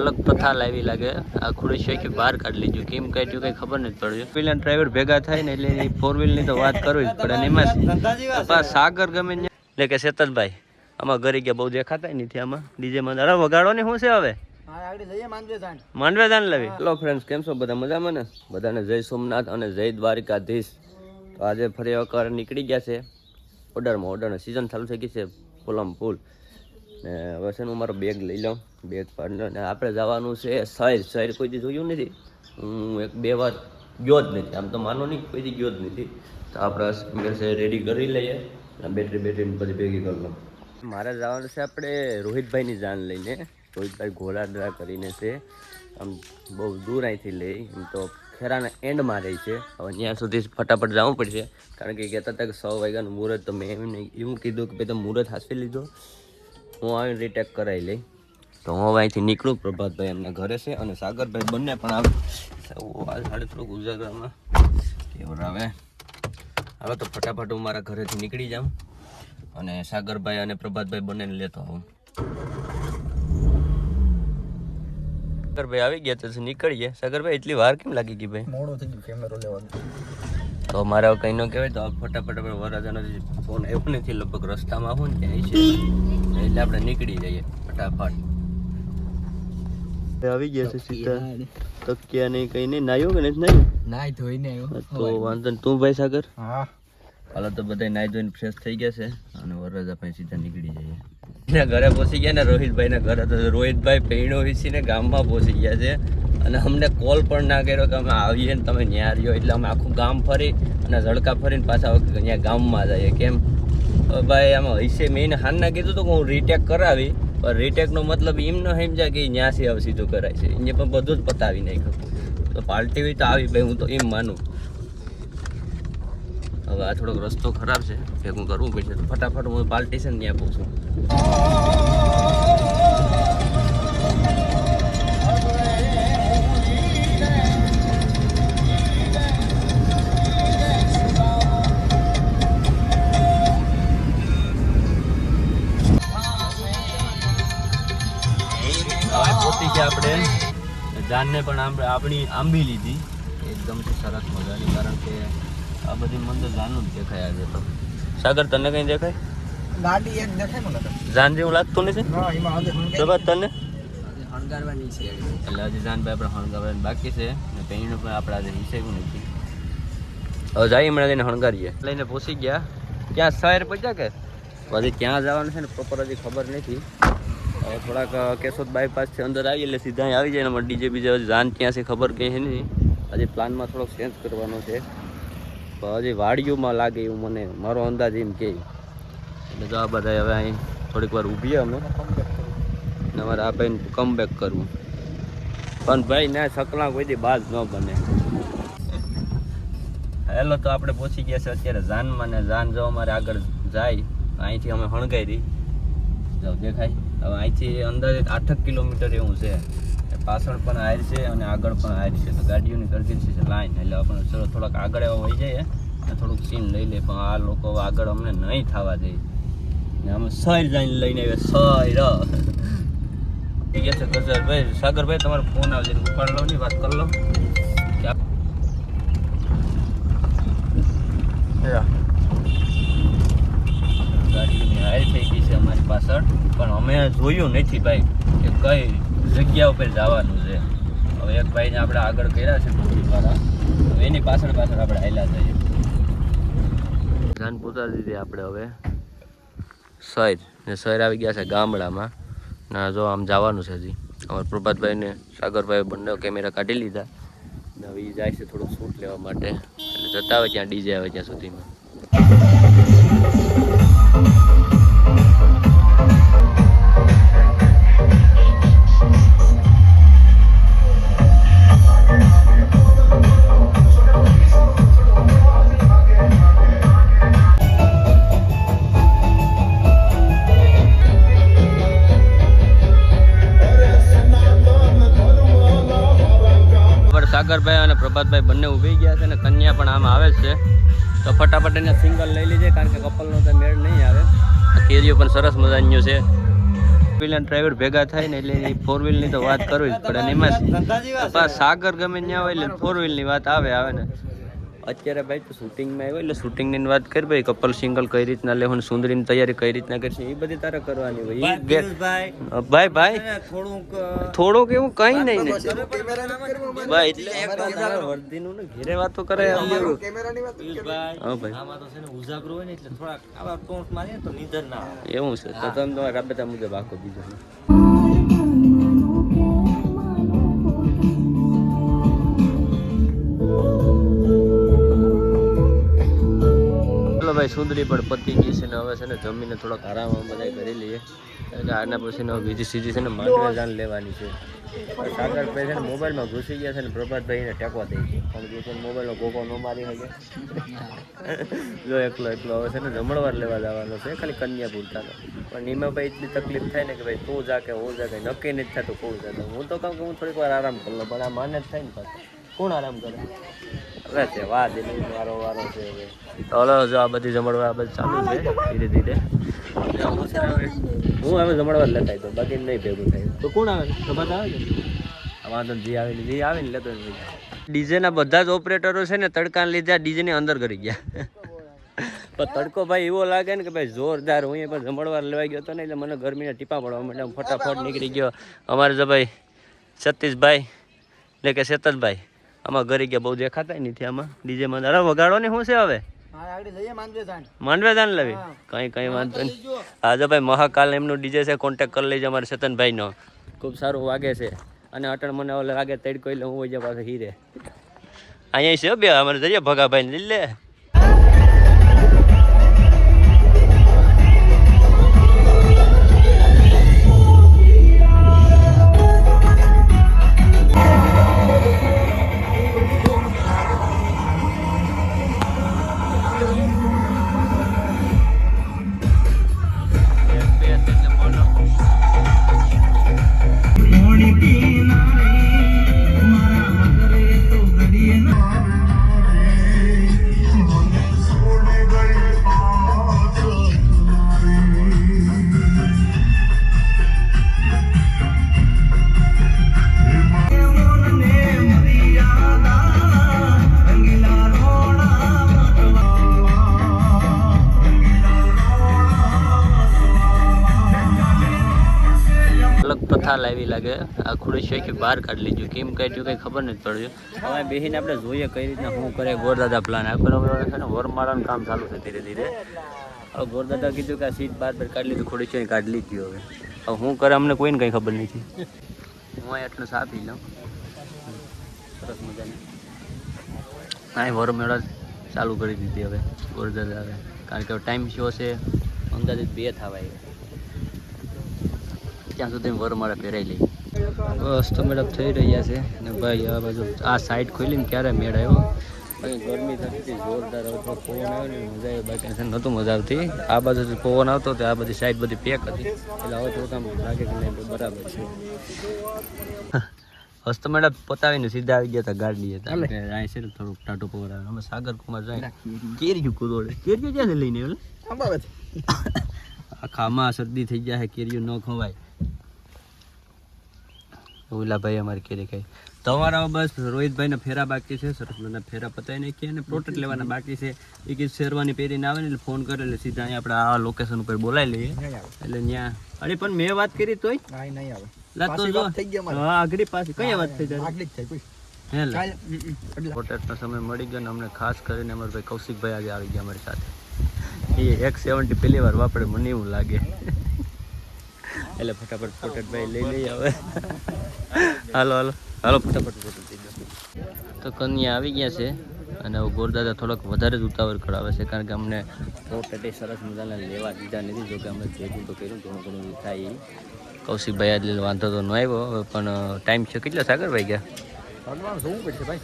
અલગ પથા લાવી લાગે. આ ખુરશી કે બહાર કાઢી લીધું. કેમ કાઢ્યું કઈ ખબર નથી પડ્યું. પેલા ડ્રાઈવર ભેગા થાય ને એટલે ફોર વ્હીલની તો વાત કરવી જ પડે એમાં સાગર ગમે એટલે કે શેતનભાઈ, આમાં ઘરે ગયા બહુ દેખાતા નથી આમાં. ડીજે માં અરે વગાડો ને, શું છે હવે? માંડવે દાન લેવી. હેલો ફ્રેન્ડ્સ કેમ છો? બધા મજામાં ને? બધાને જય સોમનાથ અને જય દ્વારિકાધીશ. તો આજે ફરી નીકળી ગયા છે. ઓર્ડરમાં ઓર્ડરની સિઝન ચાલુ થઈ ગઈ છે. ફૂલમ ફૂલ ને હવે હું મારો બેગ લઈ લઉં બેગ પાડને ને આપણે જવાનું છે શહેર શહેર કોઈ જોયું નથી? હું એક બે વાર ગયો જ નથી. આમ તો માનો નહીં કોઈ ગયો જ નથી. તો આપણે રેડી કરી લઈએ અને બેટરી બેટરી પછી ભેગી કરી લઉં. મારે જવાનું છે આપણે રોહિતભાઈની જાન લઈને. રોહિતભાઈ ઘોડાદરા કરીને છે. આમ બહુ દૂર અહીંથી લઈ એમ તો ખેરાના એન્ડમાં રહી છે. હવે ત્યાં સુધી ફટાફટ જવું પડશે. કારણ કે કહેતા હતા કે સો વાગ્યાનું મુહૂર્ત, તો મેં એમને એવું કીધું કે ભાઈ તમે મુહૂર્ત હાંસવી લીધો. હું આવીને રીટેક કરાવી લઈ. તો હું હવે અહીંથી નીકળું પ્રભાતભાઈ એમના ઘરે છે અને સાગરભાઈ બંને પણ આવે. સાડે થોડુંક ઉજાગરામાં આવે. હવે તો ફટાફટ હું મારા ઘરેથી નીકળી જાઉં અને સાગરભાઈ અને પ્રભાતભાઈ બંનેને લેતો આવું. સાગરભાઈ આવી ગયા તો નીકળીએ. સાગરભાઈ એટલી વાર કેમ લાગી ગઈ ભાઈ? મોડો થઈ ગયું કેમેરો લેવાનું. તો મારે કંઈ ન કહેવાય તો ફટાફટ આપણે વરરાજાનો જે ફોન આવ્યો નથી લગભગ રસ્તામાં આવું ને ત્યાં છે એટલે આપણે નીકળી જઈએ ફટાફટ. આવી ગયા છે સીધા. તકિયા નહીં કઈ નહીં નાયો કે નથી નાયો? નાય ધોઈને આવ્યો. તો વાંધો નહીં. તું ભાઈ સાગર? હા. હાલો તો બધા નાય ધોઈને ફ્રેશ થઈ ગયા છે અને વરરાજા ભાઈ સીધા નીકળી જઈએ. એના ઘરે પહોંચી ગયા ને રોહિતભાઈ ના ઘરે. તો રોહિતભાઈ પૈણો વીસીને ગામમાં પહોંચી ગયા છે. અને અમને કોલ પણ ના કર્યો કે અમે આવીએ ને તમે ન્યા રહ્યો. એટલે અમે આખું ગામ ફરી અને ઝડકા ફરીને પાછા અહીંયા ગામમાં જઈએ. કેમ? ભાઈ, આમાં હૈસે મેં હાનના કીધું તો કે હું રીટેક કરાવી, પણ રીટેકનો મતલબ એમ ન સમજ્યા કે ન્યાસી હવે સીધું કરાય છે. એને પણ બધું જ પતાવી નાખ્યું. તો પાર્ટી હોય તો આવી, ભાઈ, હું તો એમ માનું. હવે આ થોડોક રસ્તો ખરાબ છે. ભેગું કરવું પડશે. ફટાફટ હું પાર્ટી છે ને ત્યાં પહોંચું. જાનને પણ આમ- આપણી આંબી લીધી. એકદમથી સરસ મજાની કારણ કે આ બધી મંદિર જાનનું જ દેખાય આજે તો. સાગર તને કઈ દેખાય? ગાડી એક દેખાય મને જાન જેવું લાગતું નથી? એમાં તને? હણગારવાની છે. એટલે હજી જાનભાઈ આપણે હણગારવાની બાકી છે. ને પેણીનું પણ આપણે આજે હિસાબું નથી. હવે જાય હમણાં જઈને હણગારીએ. લઈને પહોંચી ગયા. ક્યાં શહેર પહોંચ્યા કે? પછી ક્યાં જવાનું છે ને પ્રોપર હજી ખબર નથી. થોડાક કેશોદ બાયપાસથી અંદર આવી એટલે સીધા આવી જાય એમાં ડીજે બીજે. જાન ક્યાં છે, ખબર કંઈ નહીં. આજે પ્લાનમાં થોડોક ચેન્જ કરવાનો છે. હજી વાડીઓમાં લાગે એવું મને. મારો અંદાજ એમ કે. એટલે જો આ બધા હવે અહીં થોડીક વાર ઊભીએ અમે. ને અમારે આ ભાઈને કમબેક કરવું. પણ ભાઈ, ના સકલા કોઈથી બાદ ન બને. હેલો, તો આપણે પહોંચી ગયા છે અત્યારે જાનમાં ને જાન જો અમારે આગળ જાય. અહીંથી અમે હણગાઈ રહી જાવ દેખાય. હવે અહીંથી અંદર આઠક કિલોમીટર એવું છે. પાછળ પણ આયર છે અને આગળ પણ આયર છે. તો ગાડીઓની કરગીર છે લાઈન. એટલે આપણે ચલો થોડાક આગળ એવા વહી જઈએ અને થોડુંક સીન લઈ લે પણ આ લોકો આગળ અમને નહીં થવા દે. ને અમે સહેર લાઈન લઈને આવ્યા સર ઠીક છે ગજરભાઈ સાગરભાઈ તમારો ફોન આવજે. ઉપાડ લો ની વાત કરી લો ગાડીઓની હાર થઈ ગઈ પાછળ. પણ અમે જોયું નથી ભાઈ કે કઈ જગ્યા ઉપર જવાનું છે. હવે એક ભાઈને આપણે આગળ કર્યા છે ટોપી દ્વારા. હવે એની પાછળ પાછળ આપણે હાલ્યા જઈએ. ધાન પોતા દીધી આપણે હવે. શહેર ને શહેર આવી ગયા છે ગામડામાં. ના જો આમ જવાનું છે હજી. અમારા પ્રભાતભાઈ ને સાગરભાઈ બંને કેમેરા કાઢી લીધા. ને હવે એ જાય છે થોડુંક શૂટ લેવા માટે. એટલે જતા આવે ત્યાં ડીજે આવે ત્યાં સુધીમાં. સાગરભાઈ અને પ્રભાતભાઈ બંને ઊભી ગયા છે અને કન્યા પણ આમ આવે છે. તો ફટાફટ એને સિંગલ લઈ લીધે કારણ કે કપલનો તો મેળ નહીં આવે. કેરીઓ પણ સરસ મજાની છે. વ્હીલ અને ડ્રાઈવર ભેગા થાય ને એટલે ફોર વ્હીલની તો વાત કરવી જ પડે અને એમાં સાગર ગમે ત્યાં હોય એટલે ફોર વ્હીલની વાત આવે આવે ને. અત્યારે ભાઈ તો શૂટિંગમાં આવ્યો એટલે શૂટિંગની વાત કરી ભાઈ કપલ સિંગલ કઈ રીતના લેવાનું સુંદરીની તૈયારી કઈ રીતના કરશે એ બધી તારે કરવાની હોય. ભાઈ ભાઈ થોડુંક એવું કઈ નહીં ને. ભાઈ એટલે વર્ધીનું ને ઘેરે વાતો કરે કેમેરાની વાત હા ભાઈ. આમાં તો છે ને ઉજાગરો હોય ને એટલે થોડાક આવા ટોન્ટ મારીએ તો નીંદર ના આવે. એવું છે. તો તમે તમારા રાબેતા મુજબ આખો બીજો. ભાઈ સુંદરી પણ પતી ગઈ છે ને હવે છે ને જમીને થોડોક આરામ બધા કરી લઈએ. કારણ કે આના પછી ને બીજી સીધી છે ને માંડવે જાન લેવાની છે. સાગર ભાઈ છે ને મોબાઈલમાં ઘૂસી ગયા છે ને પ્રભાતભાઈને ટેકો દઈ છે. પણ જો ને મોબાઈલનો ગોગો ન મારી શકે. જો એકલો એકલો હવે છે ને જમણવાર લેવા જવાનો છે, ખાલી કન્યા પૂરતાનો પણ એમાં ભાઈ એટલી તકલીફ થાય ને કે ભાઈ તું જા કે હું જા કે નક્કી નથી થતું કોણ જતો હું તો કહું કે હું થોડીક વાર આરામ કરી લઉં, પણ આ માને જ થાય ને પાછું. કોણ આરામ કરે? છે વાહ વારો વારો છે હવે. હલો જો આ બધી જમણવાર આ બધું ચાલુ છે ધીરે ધીરે. હું હવે- જમણવાર લેતા તો બાકી નહીં ભેગું થાય. તો કોણ આવે? પ્રભાત આવે આ વાંધો જે આવે ને જે આવે ને લેતો ડીજેના બધા જ ઓપરેટરો છે ને તડકાને લીધે ડીજે ની અંદર કરી ગયા. પણ તડકો ભાઈ એવો લાગે ને કે ભાઈ જોરદાર હું પણ જમણવાર લેવાઈ ગયો હતો ને એટલે મને ગરમીના ટીપા પડવા માટે ફટાફટ નીકળી ગયો. અમારે જો ભાઈ સતીશભાઈ એટલે કે શેતલભાઈ. આમાં ઘરે ગયા બહુ દેખાતા નથી આમાં. ડીજેમાં અરે વગાડો ને શું છે હવે? માંડવે જાન. લેવી? કઈ કઈ વાંધો નહીં. આજે ભાઈ મહાકાલ એમનું ડીજે છે કોન્ટેક્ટ કરી લેજો અમારા નો ખૂબ સારું વાગે છે. અને અટણ મને ઓલે લાગે તડકો એટલે હું જાય પાછો હીરે. અહીંયા છે બે અમારે જઈએ ભગાભાઈ ને લે. લાવી લાગે. આ ખુડેશિયા કે બહાર કાઢી લીધું. કેમ કાઢ્યું કંઈ ખબર નથી પડ્યું. હવે બેસીને આપણે જોઈએ કઈ રીતના શું કરે. ગોરદાદા પ્લાન આખો છે ને વરમાળાનું કામ ચાલુ છે ધીરે ધીરે. હવે ગોરદાદા કીધું કે આ સીટ બહાર બહાર કાઢી લીધું ખુડેશિયા કાઢી લીધી હવે. હવે શું કરે અમને કોઈને કંઈ ખબર નથી. હું એટલું એટલું સાપી લઉં. સરસ મજાની. હા વરમેળા ચાલુ કરી દીધી હવે ગોરદાદા હવે. કારણ કે ટાઈમ શો છે. અંદાજિત બે થવા આવ્યા ત્યાં સુધી વરમાળા પહેરાઈ લઈ બસ મેળપ થઈ રહ્યા છે. ને ભાઈ આ બાજુ આ સાઈડ ખોલીને ક્યારે મેળ આવ્યો? ગરમી થતી જોરદાર આવતો પવન આવ્યો ને મજા આવી. બાકી છે નહોતું મજા આવતી. આ બાજુ પવન આવતો તો આ બધી સાઈડ બધી પેક હતી. એટલે હવે તો કામ લાગે કે નહીં બરાબર છે. હસ્ત મેડમ પતાવીને સીધા આવી ગયા હતા ગાડી હતા અહીં છે ને થોડુંક ટાટો પવન આવે. અમે સાગર કુમાર જાય. કેરીયું કુદોડે. કેરીયું ક્યાંથી લઈને આખા આમાં શરદી થઈ જાય કેરિયું ન ખવાય. ઓલા ભાઈ અમારે કેરી ખાઈ તમારા બસ રોહિતભાઈને ફેરા બાકી છે સરસ મજાના ફેરા પતાવી નાખીએ અને પ્રોટેક્ટ લેવાના બાકી છે. એ કે શેરવાની પહેરીને આવે ને એટલે ફોન કરે એટલે સીધા અહીંયા આપણે આ લોકેશન ઉપર બોલાવી લઈએ. એટલે ત્યાં અરે પણ મેં વાત કરી તોય? નહીં આવે. જો થઈ હા આગળ પાછી. કઈ વાત થઈ જાય? કોઈ. પ્રોટેક્ટનો સમય મળી ગયો ને અમને ખાસ કરીને અમારા ભાઈ કૌશિકભાઈ આજે આવી ગયા અમારી સાથે. એ એક સેવન્ટી પહેલી વાર વાપરે મને એવું લાગે. એટલે ફટાફટ પ્રોટેક્ટભાઈ લઈ લઈએ હવે. હાલો હાલો. હાલો ફટાફટ તો કન્યા આવી ગયા છે અને ગોરદાદા થોડોક વધારે જ ઉતાવળ કરાવે છે કારણ કે અમને પ્રોટેક્ટ એ સરસ મજાના લેવા દીધા નથી જો કે અમે ભેગું તો કર્યું ઘણું ઘણું થાય. કૌશિકભાઈ આજે વાંધો તો ન આવ્યો હવે પણ ટાઈમ છે કેટલા? સાગરભાઈ ગયા? ભગવાન જોવું પડશે ભાઈ.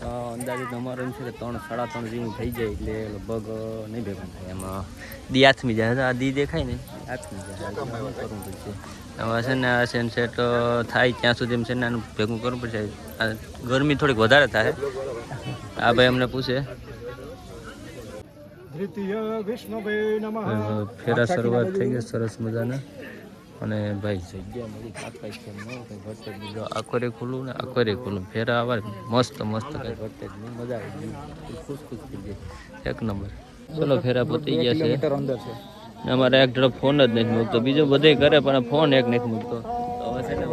તો અંદાજિત અમારે એમ છે કે ત્રણ સાડા ત્રણ જેવું થઈ જાય એટલે લગભગ નહીં ભેગા થાય એમાં. દી આઠમી જાય. આ દી દેખાય ને. આઠમી જાય. કરવું પડશે. હવે છે ને આ સનસેટ થાય ત્યાં સુધી એમ છે ને આનું ભેગું કરવું પડશે. ગરમી થોડીક વધારે થાય. આ ભાઈ અમને પૂછે. ફેરા શરૂઆત થઈ ગઈ સરસ મજાના. અને ભાઈ આખોરે ખુલ્લું ને આખોરે ખુલ્લું. ફેરા આવે મસ્ત મસ્ત કઈ ભરતે મજા આવી ગઈ. ખુશ ખુશ થઈ ગઈ. એક નંબર. ચલો ફેરા પતી ગયા છે. અમારે એક તરફ ફોન જ નથી મૂકતો. બીજો બધે કરે પણ ફોન એક નથી મૂકતો. હવે છે ને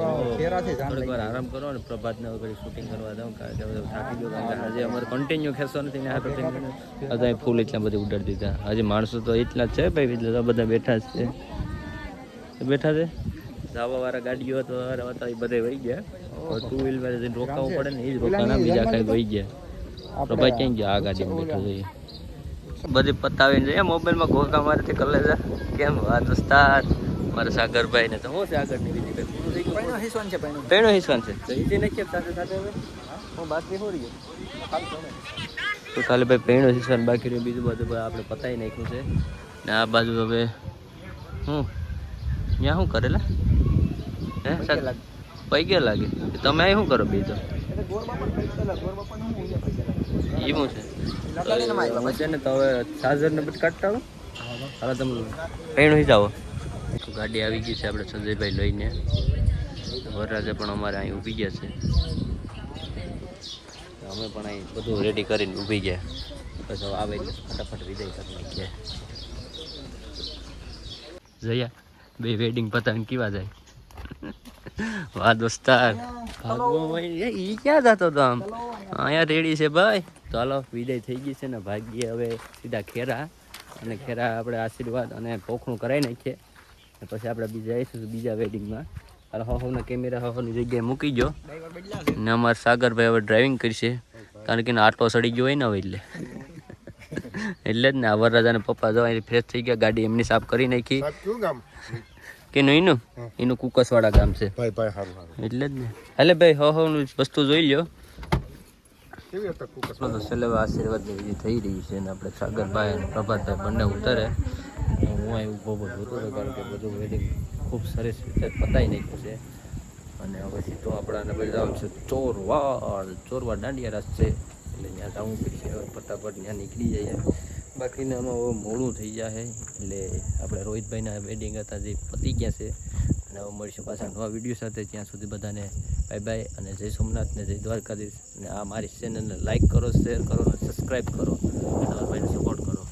થોડીક વાર આરામ કરો ને પ્રભાતને વગર શૂટિંગ કરવા દઉં કારણ કે હવે થાકી ગયો કારણ કે આજે અમારે કન્ટિન્યુ ખેંચો નથી ને આ તો ફૂલ એટલા બધા ઉડાડી દીધા. હજી માણસો તો એટલા જ છે ભાઈ એટલે બધા બેઠા જ છે. બેઠા છે? જવા વાળા ગાડીઓ તો હતા એ બધા વહી ગયા. ટુ વ્હીલર રોકાવું પડે ને એ જ રોકાના બીજા કઈ વહી ગયા. પ્રભાત ક્યાં ગયા? આ ગાડીમાં બેઠો જોઈએ બધી પતાવીને જઈએ. મોબાઈલમાં ગોકા મારેથી કલે છે કેમ? વાત ઉસ્તાદ મારા સાગરભાઈ ને તો હું છે આગળની બીજી કઈ ગયું પૈણો હિસ્સો છે પેણો. હિસ્સાન છે. તો નહીં કેમ સાથે સાથે હું બાકી હો રહી તો ખાલી ભાઈ પેણો હિસવાન બાકી રહ્યું બીજું બધું ભાઈ આપણે પતાવી નાખ્યું છે. ને આ બાજુ હવે હું? ત્યાં શું કરેલા? હે? સાહેબ પૈકે લાગે. તમે શું કરો બીજું? એવું છે. છે ને તો હવે ચાર્જર ને બધું કાઢતા આવો. હાલો તમે પેણું જાઓ ગાડી આવી ગઈ છે આપણે સંજયભાઈ લઈને. વરરાજા પણ અમારે અહીં ઊભી ગયા છે. અમે પણ અહીં બધું રેડી કરીને ઊભી ગયા. પછી હવે આવે એટલે ફટાફટ વિદાય કરી નાખીએ. જયા. બે વેડિંગ પતાવીને કેવા જાય? વાહ દોસ્તાર ભાગવામાં ઈ ક્યાં જતો તો આમ? અહીંયા. રેડી છે ભાઈ. તો હાલો વિદાય થઈ ગઈ છે ને ભાગ્ય હવે સીધા ખેરા અને ખેરા આપણે આશીર્વાદ અને પોખણું કરાવી નાખીએ. પછી આપણે બીજા આવીશું બીજા વેડિંગમાં. હાલો હવના કેમેરા હોહોની જગ્યાએ મૂકી ગયો ને અમારા સાગરભાઈ હવે ડ્રાઇવિંગ કરશે. કારણ કે એને આટલો સડી ગયો હોય ને હવે એટલે. એટલે જ ને આ વરરાજાને પપ્પા જવા ફ્રેશ થઈ ગયા ગાડી એમની સાફ કરી નાખી. કે નું એનું? એનું કુકસવાડા ગામ છે. ભાઈ ભાઈ સારું સારું એટલે જ ને. એટલે ભાઈ હો હોનું વસ્તુ જોઈ લ્યો. કેવી હતા કુકસ? તો છેલ્લે આશીર્વાદ એ થઈ રહી છે અને આપણે સાગરભાઈ અને પ્રભાતભાઈ બંને ઉતરે. હું અહીં ઊભો જોતો હતો કારણ કે બધું વેડિંગ ખૂબ સરસ રીતે પતાવી નાખ્યું છે. અને હવે સીધો આપણાને બધા છે ચોરવાડ. ચોરવાડ દાંડિયા રાસ છે. એટલે ત્યાં જવું પડશે. ફટાફટ ત્યાં નીકળી જઈએ. બાકીને આમાં હવે મોડું થઈ જાય એટલે આપણે રોહિતભાઈના વેડિંગ હતા જે પતી ગયા છે. અને હવે મળીશું પાછા નવા વીડિયો સાથે. ત્યાં સુધી બધાને બાય બાય અને જય સોમનાથને જય દ્વારકાધીશ. અને આ મારી ચેનલને લાઇક કરો શેર કરો અને સબસ્ક્રાઈબ કરો. અને સપોર્ટ કરો.